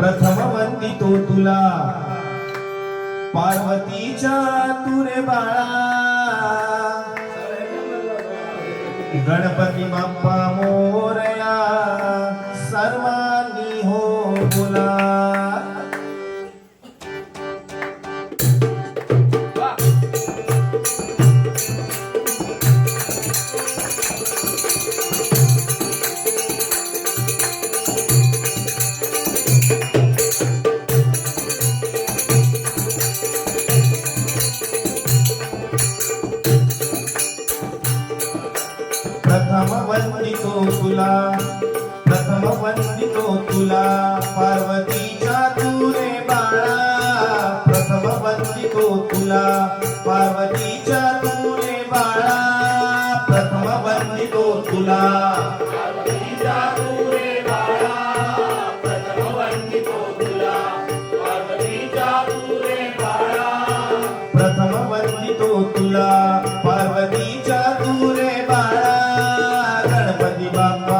प्रथम वंदितो तुला. पार्वतीच्या तुरे बाळा. गणपती बाप्पा मो वंदितो तुला पार्वतीच्या तुरे बाळा. प्रथम वंदितो तुला पार्वतीच्या तुरे बाळा. प्रथम वंदितो तुला तुला पार्वतीच्या तुरे बाळा. गणपती बाप्पा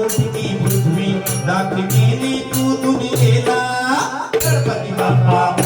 కోటికి పృథ్వీ దాకిని నీ కూతుని లేదా గణపతి బాబా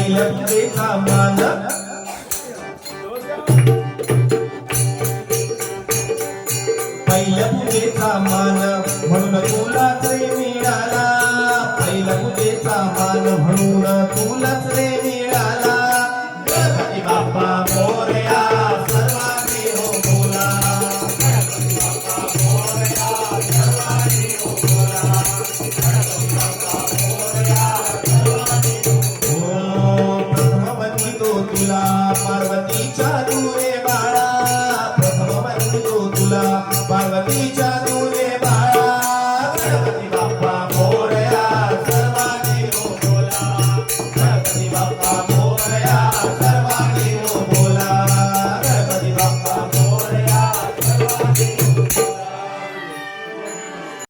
तुला पूजेचा मान पहिल्या पूजेचा मान म्हणून तुलाच रे मिळाला. पहिल्या मान म्हणून तुलाच रे